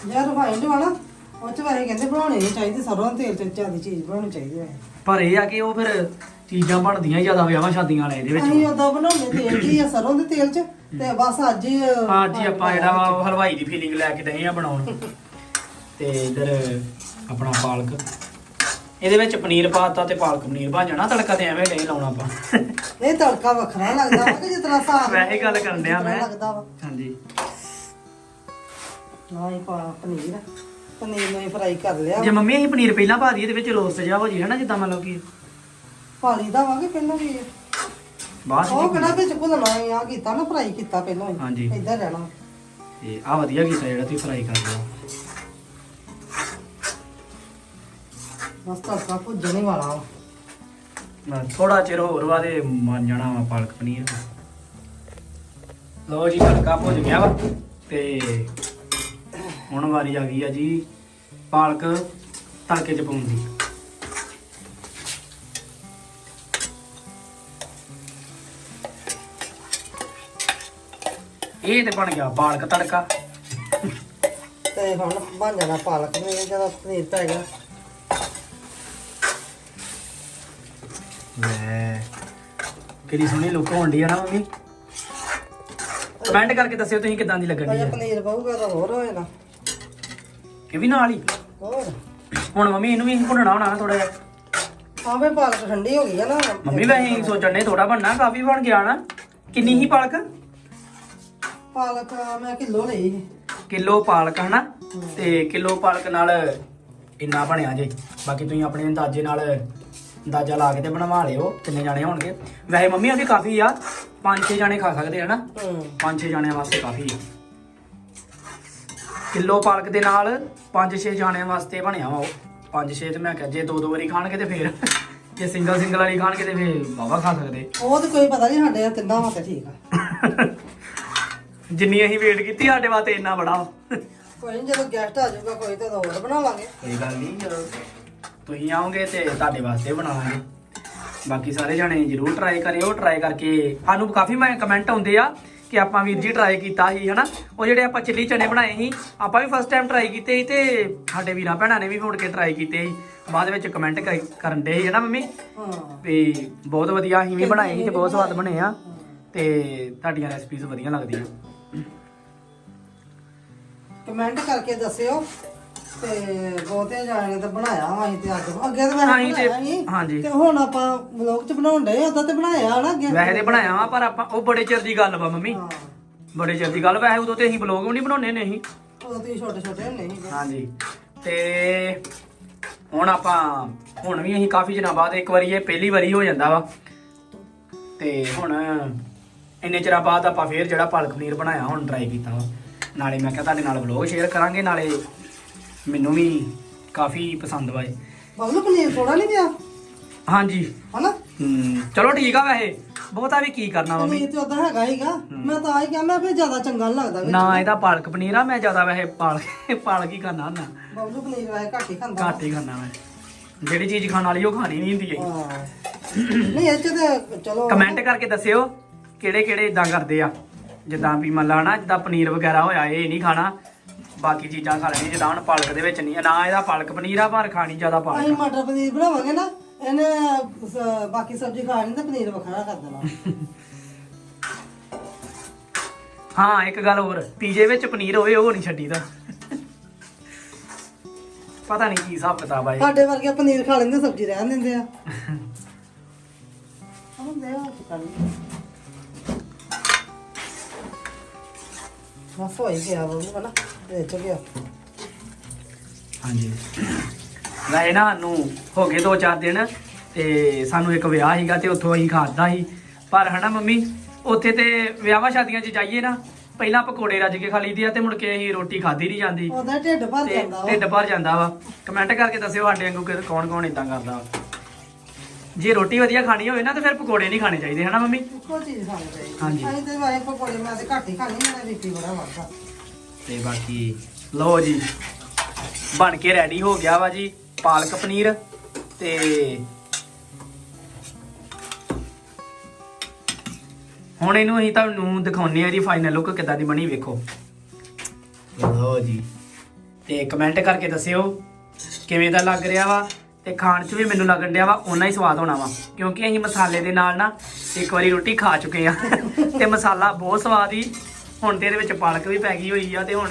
ਯਾਰ ਰਿਫਾਈਂਡ ਵਾਲਾ ਉਹ ਚ ਵੈਸੇ ਕਹਿੰਦੇ ਬਣਾਉਣੇ ਨਹੀਂ ਚਾਹੀਦੇ ਸਰੋਂ ਦੇ ਤੇਲ ਚ ਜ਼ਿਆਦਾ ਚੀਜ਼ ਬਣਾਉਣੀ ਚਾਹੀਦੀ ਹੈ ਪਰ ਇਹ ਆ ਕਿ ਉਹ ਫਿਰ ਚੀਜ਼ਾਂ ਬਣਦੀਆਂ ਹੀ ਜ਼ਿਆਦਾ ਵਿਆਹਾਂ ਸ਼ਾਦੀਆਂ ਵਾਲੇ ਇਹਦੇ ਅਸੀਂ ਵਿੱਚ ਉਦੋਂ ਬਣਾਉਣੇ ਤੇਲ ਹੀ ਆ ਸਰੋਂ ਦੇ ਤੇਲ ਚ। ਤੇ ਬਸ ਅੱਜ ਹੀ ਅੱਜ ਹੀ ਆਪਾਂ ਜਿਹੜਾ ਵਾ ਉਹ ਹਲਵਾਈ ਦੀ ਫੀਲਿੰਗ ਲੈ ਕੇ ਆ ਬਣਾਉਣ। ਤੇ ਇਧਰ ਆਪਣਾ ਪਾਲਕ। ਇਹਦੇ ਵਿੱਚ ਪਨੀਰ ਪਾਤਾ ਤੇ ਪਾਲਕ ਪਨੀਰ ਬਣ ਜਾਣਾ ਤੜਕਾ ਤੇ ਐਵੇਂ ਨਹੀਂ ਲਾਉਣਾ ਆਪਾਂ। ਨਹੀਂ ਤੜਕਾ ਵੱਖਰਾ ਲੱਗਦਾ ਵਾ ਕਿ ਜਿਸ ਤਰ੍ਹਾਂ ਸਾਗ ਵੈਸੇ ਗੱਲ ਕਰਨ ਡਿਆ ਮੈਂ। ਲੱਗਦਾ ਵਾ। ਹਾਂਜੀ। ਨਾ ਹੀ ਪਾ ਪਨੀਰ। ਪਨੀਰ ਨੂੰ ਫਰਾਈ ਕਰ ਲਿਆ। ਜੇ ਮੰਮੀ ਅਸੀਂ ਪਨੀਰ ਪਹਿਲਾਂ ਪਾ ਦਈਏ ਇਹਦੇ ਵਿੱਚ ਰੋਸਟ ਜਿਹਾ ਹੋ ਜੀ ਹਨਾ ਜਿੱਦਾਂ ਮੰਨ ਲਓ ਕਿ ਪਾਣੀ ਦਾ ਵਾਂਗੇ ਪਹਿਲਾਂ ਵੀ? ਬਾਅਦ ਉਹ ਵਿੱਚ ਕਿਹੜਾ ਵਿੱਚ ਭੁੰਨਣਾ ਹੈ ਆ ਕੀਤਾ ਨਾ ਫਰਾਈ ਕੀਤਾ ਪਹਿਲਾਂ ਹੀ ਹਾਂਜੀ। ਇੱਧਰ ਰਹਿਣਾ। ਤੇ ਆ ਵਧੀਆ ਕੀਤਾ ਜਿਹੜਾ ਤੁਸੀਂ ਫਰਾਈ ਕਰ ਲਿਆ ਬਸ ਤੜਕਾ ਭੁੱਜਣ ਹੀ ਵਾਲਾ ਵਾ। ਬਸ ਥੋੜਾ ਚਿਰ ਹੋਰ ਵਾ ਤੇ ਬਣ ਜਾਣਾ ਵਾ ਪਾਲਕ ਪਨੀਰ। ਲਓ ਜੀ ਤੜਕਾ ਭੁੱਜ ਗਿਆ ਵਾ ਤੇ ਹੁਣ ਵਾਰੀ ਆ ਗਈ ਆ ਜੀ ਪਾਲਕ ਤੜਕੇ ਚ ਪਾਉਣ ਦੀ ਇਹ ਤੇ ਬਣ ਗਿਆ ਪਾਲਕ ਤੜਕਾ। ਤੇ ਹੁਣ ਬਣ ਜਾਣਾ ਪਾਲਕ ਨੇ ਜਦੋਂ ਪਨੀਰ ਪੈ ਗਿਆ ਲੈ ਕਿਹੜੀ ਸੋਹਣੀ ਲੁੱਕ ਹੋਣੀ ਆ ਨਾ ਮੰਮੀ? ਕਮੈਂਟ ਕਰਕੇ ਦੱਸਿਓ ਤੁਸੀਂ ਕਿਦਾਂ ਦੀ ਲੱਗਣੀ ਅਜੇ ਹੈ ਪਨੀਰ ਪਊਗਾ ਤਾਂ ਹੋਰ ਹੋਏ ਨਾ ਇਹ ਵੀ ਨਾਲ ਹੀ। ਹੋਰ? ਹੁਣ ਮੰਮੀ ਇਹਨੂੰ ਵੀ ਭੁੰਨਣਾ ਹੋਣਾ ਥੋੜਾ ਜਿਹਾ। ਆਵੇ ਪਾਲਕ ਠੰਡੀ ਹੋ ਗਈ ਆ ਨਾ। ਮੰਮੀ ਵੈਸੇ ਸੋਚਣ ਨੇ ਥੋੜਾ ਬਣਨਾ ਕਾਫੀ ਬਣ ਗਿਆ ਨਾ। ਕਿੰਨੀ ਹੀ ਪਾਲਕ? ਪਾਲਕ ਮੈਂ ਕਿਲੋ ਲਈ। ਕਿਲੋ ਪਾਲਕ ਹਨਾ? ਤੇ ਕਿਲੋ ਪਾਲਕ ਨਾਲ ਇੰਨਾ ਬਣਿਆ ਜੇ। ਬਾਕੀ ਤੁਸੀਂ ਆਪਣੇ ਅੰਦਾਜ਼ੇ ਨਾਲ ਅੰਦਾਜ਼ਾ ਲਾ ਕੇ ਤੇ ਬਣਵਾ ਲਿਓ ਕਿੰਨੇ ਜਾਣੇ ਹੋਣਗੇ। ਵੈਸੇ ਮੰਮੀ ਉਹਦੀ ਕਾਫੀ ਆ। ਪੰਜ ਛੇ ਜਾਣੇ ਖਾ ਸਕਦੇ ਹਨਾ? ਪੰਜ ਛੇ ਜਾਣਿਆਂ ਵਾਸਤੇ ਕਾਫੀ ਆ। ਕਿਲੋ ਪਾਲਕ ਦੇ ਨਾਲ ਪੰਜ ਛੇ ਜਾਣਿਆਂ ਵਾਸਤੇ ਬਣਿਆ ਵਾ ਉਹ। ਪੰਜ ਛੇ ਤੇ ਮੈਂ ਕਿਹਾ ਜੇ ਦੋ ਦੋ ਵਾਰੀ ਖਾਣਗੇ ਤੇ ਫੇਰ ਜੇ ਸਿੰਗਲ ਸਿੰਗਲ ਵਾਲੀ ਖਾਣਗੇ ਤੇ ਫੇਰ ਵਾਵਾ ਖਾ ਸਕਦੇ। ਉਹ ਤੇ ਕੋਈ ਪਤਾ ਨਹੀਂ ਸਾਡੇ ਤਿੰਨਾਂ ਵਾਸਤੇ ਠੀਕ ਆ। ਜਿੰਨੀ ਅਸੀਂ ਵੇਟ ਕੀਤੀ ਸਾਡੇ ਵਾਸਤੇ ਇੰਨਾ ਬੜਾ ਵਾ। ਕੋਈ ਨੀ ਜਦੋਂ ਗੈਸਟ ਆ ਜਾਊਗਾ ਕੋਈ ਤਾਂ ਹੋਰ ਬਣਾ ਲਾਂਗੇ। ਕੋਈ ਗੱਲ ਨਹੀਂ ਜਦੋਂ ਤੁਸੀਂ ਆਓਗੇ ਤੇ ਤੁਹਾਡੇ ਵਾਸਤੇ ਬਣਾਵਾਂਗੇ। ਬਾਕੀ ਸਾਰੇ ਜਾਣੇ ਜਰੂਰ ਟਰਾਈ ਕਰਿਓ ਟਰਾਈ ਕਰਕੇ। ਸਾਨੂੰ ਕਾਫੀ ਮੈਂ ਕਮੈਂਟ ਆਉਂਦੇ ਆ ਕਿ ਆਪਾਂ ਵੀਰ ਜੀ ਟਰਾਈ ਕੀਤਾ ਸੀ ਹਨਾ? ਉਹ ਜਿਹੜੇ ਆਪਾਂ ਚਿੱਲੀ ਚਨੇ ਬਣਾਏ ਸੀ ਆਪਾਂ ਵੀ ਫਸਟ ਟਾਈਮ ਟਰਾਈ ਕੀਤੇ ਸੀ ਤੇ ਸਾਡੇ ਵੀਰਾਂ ਭੈਣਾਂ ਨੇ ਵੀ ਮੁੜ ਕੇ ਟਰਾਈ ਕੀਤੇ ਸੀ। ਬਾਅਦ ਵਿੱਚ ਕਮੈਂਟ ਕਰਨ ਦੇ ਸੀ ਹਨਾ ਮੰਮੀ? ਹਾਂ। ਵੀ ਬਹੁਤ ਵਧੀਆ ਅਸੀਂ ਵੀ ਬਣਾਏ ਸੀ ਤੇ ਬਹੁਤ ਸਵਾਦ ਬਣੇ ਆ। ਤੇ ਤੁਹਾਡੀਆਂ ਰੈਸਪੀਜ਼ ਵਧੀਆ ਲੱਗਦੀਆਂ। ਕਮੈਂਟ ਕਰਕੇ ਦੱਸਿਓ ਤੇ ਬਹੁਤੇ ਜਾਣੇ ਤੇ ਬਣਾਇਆ ਵਾ ਅਸੀਂ ਤੇ ਅੱਜ। ਅੱਗੇ ਤੇ ਮੈਂ ਅਸੀਂ ਤੇ- ਹਾਂਜੀ। ਤੇ ਹੁਣ ਆਪਾਂ ਵਲੌਗ ਚ ਬਣਾਉਣ ਡਏ ਉਦਾਂ ਤੇ ਬਣਾਇਆ ਨਾ ਅੱਗੇ। ਵੈਸੇ ਤੇ ਬਣਾਇਆ ਵਾ ਪਰ ਆਪਾਂ ਉਹ ਬੜੇ ਚਿਰ ਦੀ ਗੱਲ ਵਾ ਮੰਮੀ। ਹਾਂ। ਬੜੇ ਚਿਰ ਦੀ ਗੱਲ। ਵੈਸੇ ਉਦੋਂ ਤੇ ਅਸੀਂ ਬਲੌਗ ਵੀ ਨਹੀਂ ਬਣਾਉਂਦੇ ਨੇ ਅਸੀਂ ਉਦੋਂ ਤੁਸੀਂ ਛੋਟੇ ਛੋਟੇ ਹੁੰਦੇ ਸੀ। ਹਾਂਜੀ। ਤੇ ਹੁਣ ਆਪਾਂ ਹੁਣ ਵੀ ਅਸੀਂ ਕਾਫੀ ਦਿਨਾਂ ਬਾਅਦ ਇੱਕ ਵਾਰੀ ਇਹ ਪਹਿਲੀ ਵਾਰੀ ਹੋ ਜਾਂਦਾ ਵਾ। ਤੇ ਹੁਣ ਇੰਨੇ ਚਿਰਾਂ ਬਾਅਦ ਆਪਾਂ ਫੇਰ ਜਿਹੜਾ ਪਾਲਕ ਪਨੀਰ ਬਣਾਇਆ ਹੁਣ ਟਰਾਈ ਕੀਤਾ ਵਾ। ਨਾਲੇ ਮੈਂ ਕਿਹਾ ਤੁਹਾਡੇ ਨਾਲ ਵਲੌਗ ਸ਼ੇਅਰ ਕਰਾਂਗੇ ਨਾਲੇ ਮੈਨੂੰ ਵੀ ਕਾਫੀ ਪਸੰਦ ਇਹ ਬਬਲੂ ਪਨੀਰ ਥੋੜਾ ਨਹੀਂ ਪਿਆ? ਹਾਂਜੀ। ਹਨਾ? ਹਮ, ਚਲੋ ਠੀਕ ਆ ਵੈਸੇ। ਬਹੁਤਾ ਵੀ ਕੀ ਕਰਨਾ ਮੰਮੀ? ਪਨੀਰ ਤੇ ਉਦਾਂ ਹੈਗਾ ਹੀਗਾ ਮੈਂ ਤਾਂ ਆਈ ਕਿਹਾ ਮੈਂ ਫਿਰ ਜ਼ਿਆਦਾ ਚੰਗਾ ਨੀ ਲੱਗਦਾ ਵਿੱਚ। ਨਾ ਇਹਦਾ ਪਾਲਕ ਪਨੀਰ ਆ ਮੈਂ ਜ਼ਿਆਦਾ ਵੈਸੇ ਪਾਲਕ ਪਾਲਕ ਹੀ ਖਾਣਾ ਹੁੰਦਾ। ਬਬਲੂ ਪਨੀਰ ਵੈਸੇ ਘੱਟ ਹੀ ਖਾਂਦਾ। ਘੱਟ ਹੀ ਖਾਣਾ ਮੈਂ। ਜਿਹੜੀ ਚੀਜ਼ ਖਾਣ ਵਾਲੀ ਉਹ ਖਾਣੀ ਨਹੀਂ ਹੁੰਦੀ ਹਾਂ। ਨਹੀਂ ਇਹ ਚ ਤੇ ਚਲੋ। ਕਮੈਂਟ ਕਰਕੇ ਦੱਸਿਓ ਕਿਹੜੇ ਕਿਹੜੇ ਇਦਾਂ ਕਰਦੇ ਆ। ਜਿੱਦਾਂ ਵੀ ਮੰਨ ਲਾ ਨਾ ਜਿੱਦਾਂ ਪਨੀਰ ਵਗੈਰਾ ਹੋਇਆ ਇਹ ਨਹੀਂ ਖਾਣਾ। ਬਾਕੀ ਚੀਜ਼ਾਂ ਖਾ ਲੈਣੀ ਜਿੱਦਾਂ ਹੁਣ ਪਾਲਕ ਦੇ ਵਿੱਚ ਨਹੀਂ ਨਾ ਇਹਦਾ ਪਾਲਕ ਪਨੀਰ ਆ ਪਰ ਖਾਣੀ ਜ਼ਿਆਦਾ ਪਾਲਕ ਅਸੀਂ ਮਟਰ ਪਨੀਰ ਬਣਾਵਾਂਗੇ ਨਾ ਇਹਨੇ ਸ- ਬਾਕੀ ਸਬਜ਼ੀ ਖਾਣੀ ਤੇ ਪਨੀਰ ਵੱਖਰਾ ਕਰ ਦੇਣਾ। ਹਾਂ ਇੱਕ ਗੱਲ ਹੋਰ ਪੀਜੇ ਵਿੱਚ ਪਨੀਰ ਹੋਵੇ ਉਹ ਨਹੀਂ ਛੱਡੀਦਾ ਪਤਾ ਨਹੀਂ ਕੀ ਹਿਸਾਬ ਕਿਤਾਬ ਆ ਇਹ। ਸਾਡੇ ਵਰਗੇ ਪਨੀਰ ਖਾ ਲੈਂਦੇ ਸਬਜ਼ੀ ਰਹਿਣ ਦਿੰਦੇ ਆ। ਹੁੰਦੇ ਆ ਗਿਆ ਉਹ ਚ ਗਿਆ ਹਾਂਜੀ। ਵੈਸੇ ਨਾ ਨੂੰ ਹੋ ਗਏ ਦੋ ਚਾਰ ਦਿਨ ਤੇ ਸਾਨੂੰ ਇੱਕ ਵਿਆਹ ਸੀਗਾ ਤੇ ਉੱਥੋਂ ਅਸੀਂ ਖਾਦਾ ਸੀ। ਪਰ ਹਨਾ ਮੰਮੀ ਉੱਥੇ ਤੇ ਵਿਆਹਾਂ ਸ਼ਾਦੀਆਂ 'ਚ ਜਾਈਏ ਨਾ ਪਹਿਲਾਂ ਪਕੌੜੇ ਰੱਜ ਕੇ ਖਾ ਲਈਦੇ ਆ ਤੇ ਮੁੜ ਕੇ ਅਸੀਂ ਰੋਟੀ ਖਾਦੀ ਨਹੀਂ ਜਾਂਦੀ। ਉਹਦਾ ਢਿੱਡ ਭਰ ਜਾਂਦਾ ਵਾ। ਢਿੱਡ ਭਰ ਜਾਂਦਾ ਵਾ। ਕਮੈਂਟ ਕਰਕੇ ਦੱਸਿਓ ਸਾਡੇ ਵਾਂਗੂ ਕਿ ਕੌਣ ਕੌਣ ਇਦਾਂ ਕਰਦਾ ਵਾ। ਜੇ ਰੋਟੀ ਵਧੀਆ ਖਾਣੀ ਹੋਵੇ ਨਾ ਤੇ ਫਿਰ ਪਕੌੜੇ ਨਹੀਂ ਖਾਣੇ ਚਾਹੀਦੇ ਹਨਾ ਮੰਮੀ? ਇੱਕੋ ਚੀਜ਼ ਖਾਣੀ ਚਾਹੀਦੀ। ਹਾਂਜੀ। ਅਸੀਂ ਤੇ ਵਾਏ ਪਕੌੜੇ ਮੈਂ ਤੇ ਘੱਟ ਹੀ ਖਾਣੀ ਮੇਰਾ ਬੀਪੀ ਬੜਾ ਵੱਧਦਾ। ਤੇ ਬਾਕੀ ਲਓ ਜੀ ਬਣ ਕੇ ਰੈਡੀ ਹੋ ਗਿਆ ਵਾ ਜੀ ਪਾਲਕ ਪਨੀਰ ਤੇ ਹੁਣ ਇਹਨੂੰ ਅਸੀਂ ਤੁਹਾਨੂੰ ਦਿਖਾਉਣੇ ਆ ਜੀ ਫਾਈਨਲ ਲੁੱਕ ਕਿੱਦਾਂ ਦੀ ਬਣੀ ਵੇਖੋ। ਲਓ ਜੀ ਤੇ ਕਮੈਂਟ ਕਰਕੇ ਦੱਸਿਓ ਕਿਵੇਂ ਦਾ ਲੱਗ ਰਿਹਾ ਵਾ? ਤੇ ਖਾਣ 'ਚ ਵੀ ਮੈਨੂੰ ਲੱਗਣ ਡਿਆ ਵਾ, ਓਨਾ ਹੀ ਸਵਾਦ ਹੋਣਾ ਵਾ। ਕਿਉਂਕਿ ਅਸੀਂ ਮਸਾਲੇ ਦੇ ਨਾਲ ਨਾ ਇੱਕ ਵਾਰੀ ਰੋਟੀ ਖਾ ਚੁੱਕੇ ਆ। ਤੇ ਮਸਾਲਾ ਬਹੁਤ ਸਵਾਦ ਹੀ, ਹੁਣ ਤੇ ਇਹਦੇ ਵਿੱਚ ਪਾਲਕ ਵੀ ਪੈ ਗਈ ਹੋਈ ਆ ਤੇ ਹੁਣ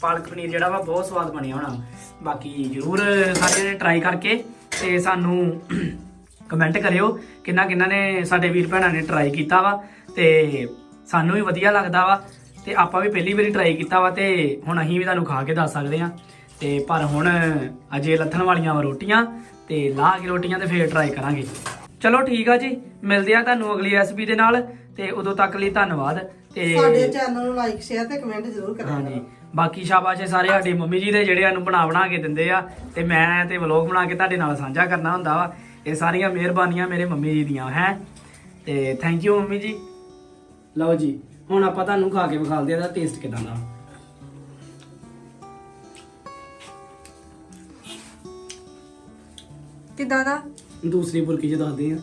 ਪਾਲਕ ਪਨੀਰ ਜਿਹੜਾ ਵਾ, ਬਹੁਤ ਸਵਾਦ ਬਣਿਆ ਹੋਣਾ। ਬਾਕੀ ਜਰੂਰ ਸਾਰੇ ਨੇ ਟਰਾਈ ਕਰਕੇ ਤੇ ਸਾਨੂੰ ਕਮੈਂਟ ਕਰਿਓ ਕਿੰਨਾ ਕਿੰਨਾ ਨੇ ਸਾਡੇ ਵੀਰ ਭੈਣਾਂ ਨੇ ਟਰਾਈ ਕੀਤਾ ਵਾ। ਤੇ ਸਾਨੂੰ ਵੀ ਵਧੀਆ ਲੱਗਦਾ ਵਾ। ਤੇ ਆਪਾਂ ਵੀ ਪਹਿਲੀ ਵਾਰੀ ਟਰਾਈ ਕੀਤਾ ਵਾ ਤੇ ਹੁਣ ਅਸੀਂ ਵੀ ਤੁਹਾਨੂੰ ਖਾ ਕੇ ਦੱਸ ਸਕਦੇ ਆ। ਤੇ ਪਰ ਹੁਣ ਅਜੇ ਲੱਥਣ ਵਾਲੀਆਂ ਵਾ ਰੋਟੀਆਂ ਤੇ ਲਾਹ ਕੇ ਰੋਟੀਆਂ ਤੇ ਫੇਰ ਟਰਾਈ ਕਰਾਂਗੇ। ਚਲੋ ਠੀਕ ਆ ਜੀ ਮਿਲਦੇ ਆ ਤੁਹਾਨੂੰ ਅਗਲੀ ਰੈਸਪੀ ਦੇ ਨਾਲ ਤੇ ਉਦੋਂ ਤੱਕ ਲਈ ਧੰਨਵਾਦ ਤੇ ਸਾਡੇ ਚੈਨਲ ਨੂੰ ਲਾਈਕ ਸ਼ੇਅਰ ਤੇ ਕਮੈਂਟ ਜ਼ਰੂਰ ਕਰਿਆ ਹਾਂਜੀ ਬਾਕੀ ਸ਼ਾਬਾਸ਼ ਹੈ ਸਾਰੇ ਸਾਡੀ ਮੰਮੀ ਜੀ ਦੇ ਜਿਹੜੇ ਸਾਨੂੰ ਬਣਾ ਬਣਾ ਕੇ ਦਿੰਦੇ ਆ ਤੇ ਮੈਂ ਤੇ ਵਲੌਗ ਬਣਾ ਕੇ ਤੁਹਾਡੇ ਨਾਲ ਸਾਂਝਾ ਕਰਨਾ ਹੁੰਦਾ ਵਾ ਇਹ ਸਾਰੀਆਂ ਮਿਹਰਬਾਨੀਆਂ ਮੇਰੇ ਮੰਮੀ ਜੀ ਦੀਆਂ ਹੈ। ਤੇ ਥੈਂਕ ਯੂ ਮੰਮੀ ਜੀ। ਲਓ ਜੀ ਹੁਣ ਆਪਾਂ ਤੁਹਾਨੂੰ ਖਾ ਕੇ ਵਿਖਾਲਦੇ ਆ ਇਹਦਾ ਟੇਸਟ ਕਿਦਾਂ ਦਾ ਕਿਦਾਂ ਦਾ? ਦੂਸਰੀ ਬੁਰਕੀ ਚ ਦੱਸਦੇ ਆ।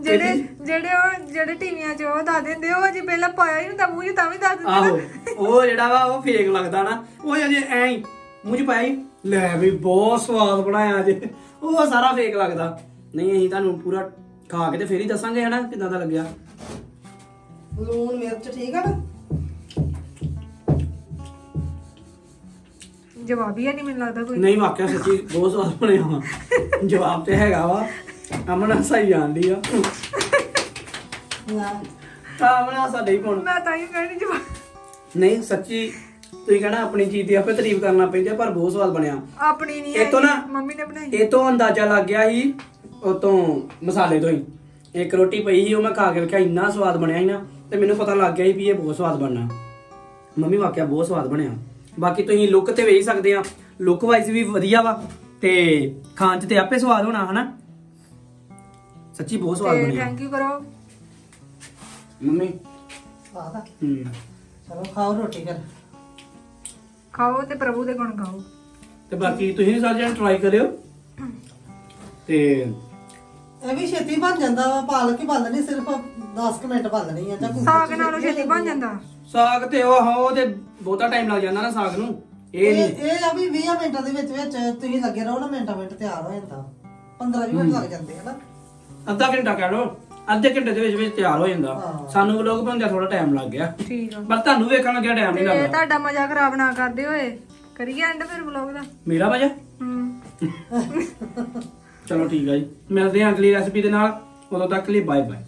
ਜਿਹੜੇ ਜਿਹੜੇ ਉਹ ਜਿਹੜੇ ਟੀਵੀਆਂ 'ਚ ਉਹ ਦੱਸ ਦਿੰਦੇ ਉਹ ਜੀ ਪਹਿਲਾਂ ਪਾਇਆ ਹੀ ਹੁੰਦਾ ਮੂੰਹ 'ਚ ਤਾਂ ਵੀ ਦੱਸ ਦਿੰਦੇ ਆਹੋ ਉਹ ਜਿਹੜਾ ਵਾ ਉਹ ਫੇਕ ਲੱਗਦਾ ਨਾ। ਉਹ ਅਜੇ ਐਂ ਹੀ ਮੂੰਹ ਚ ਪਾਇਆ ਹੀ ਲੈ ਵੀ ਬਹੁਤ ਸਵਾਦ ਬਣਾਇਆ ਜੇ ਉਹ ਸਾਰਾ ਫੇਕ ਲੱਗਦਾ। ਨਹੀਂ ਅਸੀਂ ਤੁਹਾਨੂੰ ਪੂਰਾ ਖਾ ਕੇ ਤੇ ਫੇਰ ਹੀ ਦੱਸਾਂਗੇ ਹਨਾ ਕਿਦਾਂ ਦਾ ਲੱਗਿਆ। ਲੂਣ ਮਿਰਚ ਠੀਕ ਆ ਨਾ? ਜਵਾਬ ਹੀ ਨਹੀਂ ਮੈਨੂੰ ਲੱਗਦਾ ਕੋਈ। ਨਹੀਂ ਵਾਕਿਆ ਸੱਚੀ ਬਹੁਤ ਸਵਾਦ ਬਣਿਆ ਵਾ। ਜਵਾਬ ਤੇ ਹੈਗਾ ਵਾ। ਅਮਨ ਸਹੀ ਜਾਂਦੀ ਆ। ਤਾਂ ਅਮਨ ਸਾਡੇ ਹੀ ਪਾਉਣ। ਮੈਂ ਤਾਂ ਹੀ ਕਹਿਣੀ ਜਵਾਬ। ਨਹੀਂ ਸੱਚੀ ਤੁਸੀਂ ਕਹਿਣਾ ਆਪਣੀ ਚੀਜ਼ ਦੀ ਆਪੇ ਤਾਰੀਫ ਕਰਨਾ ਪੈਂਦੀ ਆ ਪਰ ਬਹੁਤ ਸਵਾਦ ਬਣਿਆ। ਆਪਣੀ ਨਹੀਂ ਇਹ ਤੋਂ ਨਾ- ਮੰਮੀ ਨੇ ਬਣਾਈ। ਇਹ ਤੋਂ ਅੰਦਾਜ਼ਾ ਲੱਗ ਗਿਆ ਸੀ ਉਹ ਤੋਂ ਮਸਾਲੇ ਤੋਂ ਹੀ। ਇੱਕ ਰੋਟੀ ਪਈ ਸੀ ਉਹ ਮੈਂ ਖਾ ਕੇ ਵੇਖਿਆ ਇੰਨਾ ਸਵਾਦ ਬਣਿਆ ਸੀ ਨਾ ਤੇ ਮੈਨੂੰ ਪਤਾ ਲੱਗ ਗਿਆ ਸੀ ਵੀ ਇਹ ਬਹੁਤ ਸਵਾਦ ਬਣਨਾ। ਮੰਮੀ ਵਾਕਿਆ ਬਹੁਤ ਸਵਾਦ ਬਣਿਆ। ਬਾਕੀ ਤੁਸੀਂ ਲੁੱਕ ਤੇ ਵੇਖ ਸਕਦੇ ਆ। ਲੁੱਕ ਵਾਈਜ਼ ਵੀ ਵਧੀਆ ਵਾ ਤੇ ਖਾਣ ਚ ਤੇ ਆਪੇ ਸਵਾਦ ਹੋਣਾ ਹਨਾ? ਸੱਚੀ ਬਹੁਤ ਸਵਾਦ ਤੇ ਬਣਿਆ। ਥੈਂਕ ਯੂ ਕਰੋ। ਮੰਮੀ? ਸਵਾਦ ਆ। ਹੂੰ। ਚਲੋ ਖਾਓ ਰੋਟੀ ਫਿਰ। ਖਾਓ ਤੇ ਪ੍ਰਭੂ ਦੇ ਗੁਣ ਗਾਓ। ਤੇ ਬਾਕੀ ਤੁਸੀਂ ਸਾਰੇ ਜਣੇ ਟਰਾਈ ਕਰਿਓ। ਤੇ ਇਹ ਵੀ ਛੇਤੀ ਬਣ ਜਾਂਦਾ ਵਾ ਪਾਲਕ ਹੀ ਬਣ ਨਹੀਂ ਸਿਰਫ 10 ਮਿੰਟ ਬਣਨੀ ਆ ਜਾਂ ਸਾਗ ਨਾਲੋਂ ਛੇਤੀ ਬਣ ਜਾਂਦਾ। ਸਾਗ ਤੇ ਉਹ ਹਾਂ ਤੇ ਬਹੁਤਾ ਟਾਈਮ ਲੱਗ ਜਾਂਦਾ ਨਾ ਸਾਗ ਨੂੰ। ਇਹ ਨਹੀਂ। ਇਹ ਆ ਵੀ 20 ਮਿੰਟਾਂ ਦੇ ਵਿੱਚ ਵਿੱਚ ਤੁਸੀਂ ਲੱਗੇ ਰਹੋ ਨਾ ਮਿੰਟਾਂ ਮਿੰਟ ਤਿਆਰ ਹੋ ਜਾਂਦਾ। 15 20 ਮਿੰਟ ਲੱਗ ਜਾਂਦੇ ਹਨਾ ਅੱਧਾ ਘੰਟਾ ਕਹਿ ਲਓ। ਅੱਧੇ ਘੰਟੇ ਦੇ ਵਿੱਚ ਵਿੱਚ ਤਿਆਰ ਹੋ ਜਾਂਦਾ। ਸਾਨੂੰ ਵਲੋਗ ਬਣਾਉਂਦਿਆਂ ਥੋੜਾ ਟਾਈਮ ਲੱਗ ਗਿਆ। ਠੀਕ ਆ। ਪਰ ਤੁਹਾਨੂੰ ਵੇਖਣ ਲੱਗਿਆ ਟਾਈਮ ਨਹੀਂ ਤੇ ਲੱਗਦਾ। ਤੁਹਾਡਾ ਮਜ਼ਾ ਖਰਾਬ ਨਾ ਕਰਦੇ ਹੋਏ। ਕਰੀਏ ਐਂਡ ਫਿਰ ਵਲੌਗ ਦਾ। ਮੇਰਾ ਵਜਾ ਹੂੰ। ਚਲੋ ਠੀਕ ਆ ਜੀ। ਮਿਲਦੇ ਹਾਂ ਅਗਲੀ ਰੈਸਪੀ ਦੇ ਨਾਲ। ਉਦੋਂ ਤੱਕ ਲਈ ਬਾਏ ਬਾਏ